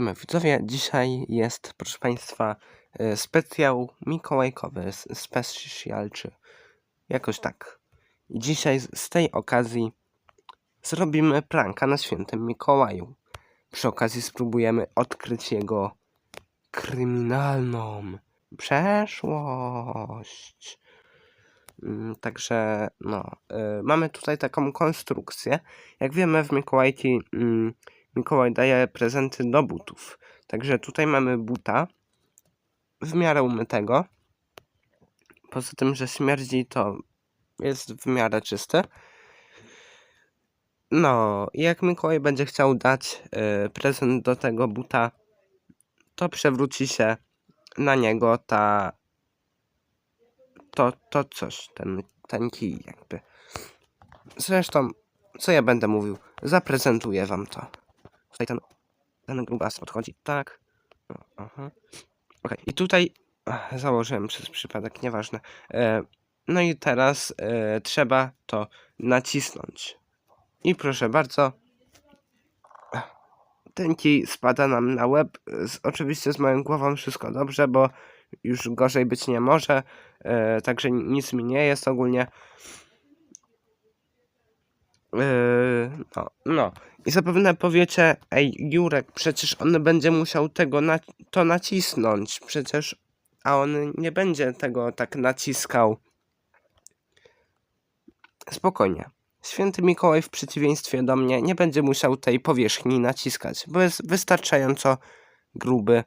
Siema widzowie, dzisiaj jest, proszę Państwa, e, specjał mikołajkowy, special czy jakoś tak. I dzisiaj z tej okazji zrobimy pranka na świętym Mikołaju. Przy okazji spróbujemy odkryć jego kryminalną przeszłość. Mm, Także no, y, mamy tutaj taką konstrukcję. Jak wiemy w Mikołajki mm, Mikołaj daje prezenty do butów. Także tutaj mamy buta w miarę umytego. Poza tym, że śmierdzi to jest w miarę czysty. No, jak Mikołaj będzie chciał dać y, prezent do tego buta, to przewróci się na niego ta to, to coś, ten, ten kij jakby. Zresztą, co ja będę mówił, zaprezentuję wam to. Tutaj ten, ten grubas podchodzi, tak. Aha. Okej, i tutaj założyłem przez przypadek, nieważne. E, no i teraz e, trzeba to nacisnąć. I proszę bardzo, ten kij spada nam na łeb. Oczywiście z moją głową wszystko dobrze, bo już gorzej być nie może. E, także nic mi nie jest ogólnie. E, no, no. I zapewne powiecie, ej Jurek, przecież on będzie musiał tego na, to nacisnąć. Przecież, a on nie będzie tego tak naciskał. Spokojnie. Święty Mikołaj w przeciwieństwie do mnie nie będzie musiał tej powierzchni naciskać, bo jest wystarczająco gruby,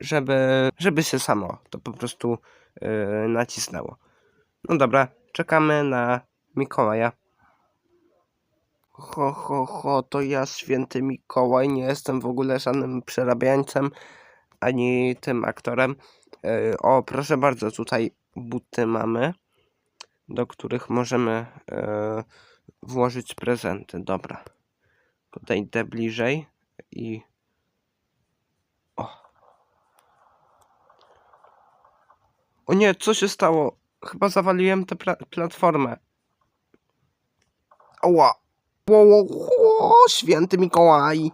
żeby, żeby się samo to po prostu yy, nacisnęło. No dobra, czekamy na Mikołaja. Ho, ho, ho, to ja święty Mikołaj, nie jestem w ogóle żadnym przerabiańcem, ani tym aktorem. Yy, o, proszę bardzo, tutaj buty mamy, do których możemy yy, włożyć prezenty. Dobra. Podejdę bliżej i... O. O nie, co się stało? Chyba zawaliłem tę pla platformę. Oła. Ło, ło, ło, święty Mikołaj.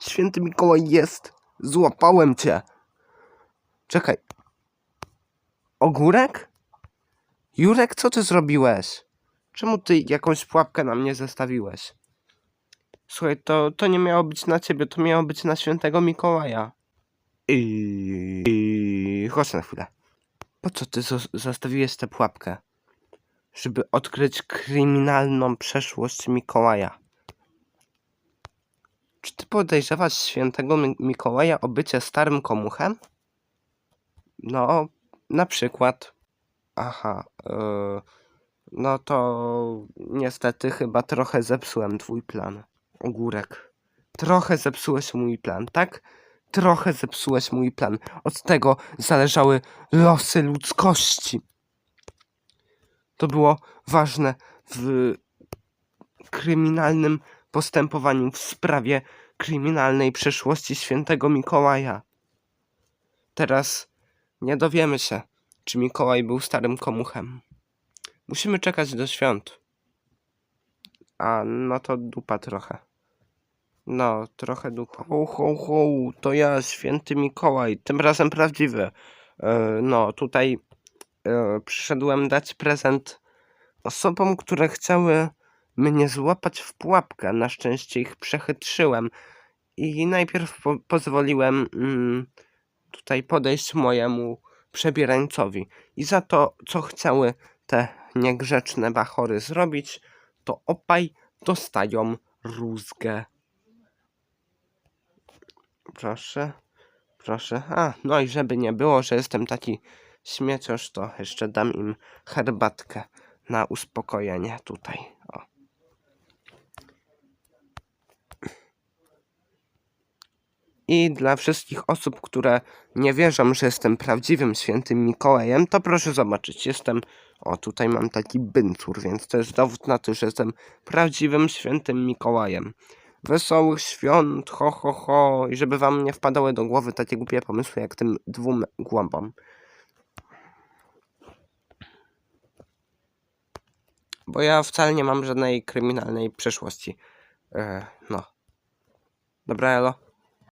Święty Mikołaj jest. Złapałem cię. Czekaj. Ogórek? Jurek, co ty zrobiłeś? Czemu ty jakąś pułapkę na mnie zestawiłeś? Słuchaj, to, to nie miało być na ciebie, to miało być na świętego Mikołaja. I, i chodź na chwilę. Po co ty zos- zostawiłeś tę pułapkę? Żeby odkryć kryminalną przeszłość Mikołaja. Czy ty podejrzewasz świętego Mi- Mikołaja o bycie starym komuchem? No, na przykład. Aha, yy, no to niestety chyba trochę zepsułem twój plan. Ogórek. Trochę zepsułeś mój plan, tak? Trochę zepsułeś mój plan. Od tego zależały losy ludzkości. To było ważne w kryminalnym postępowaniu w sprawie kryminalnej przeszłości świętego Mikołaja. Teraz nie dowiemy się, czy Mikołaj był starym komuchem. Musimy czekać do świąt. A no to dupa trochę. No, trochę dupa. Ho, ho, ho, to ja, święty Mikołaj, tym razem prawdziwy. E, no, tutaj przyszedłem dać prezent osobom, które chciały mnie złapać w pułapkę. Na szczęście ich przechytrzyłem. I najpierw po pozwoliłem mm, tutaj podejść mojemu przebierańcowi. I za to, co chciały te niegrzeczne bachory zrobić, to opaj dostają rózgę. Proszę, proszę. A, no i żeby nie było, że jestem taki śmieciosz, to jeszcze dam im herbatkę na uspokojenie tutaj. O. I dla wszystkich osób, które nie wierzą, że jestem prawdziwym świętym Mikołajem, to proszę zobaczyć, jestem. O, tutaj mam taki byncur, więc to jest dowód na to, że jestem prawdziwym świętym Mikołajem. Wesołych świąt, ho, ho, ho, i żeby wam nie wpadały do głowy takie głupie pomysły jak tym dwóm głąbom. Bo ja wcale nie mam żadnej kryminalnej przeszłości. E, no. Dobra, Elo.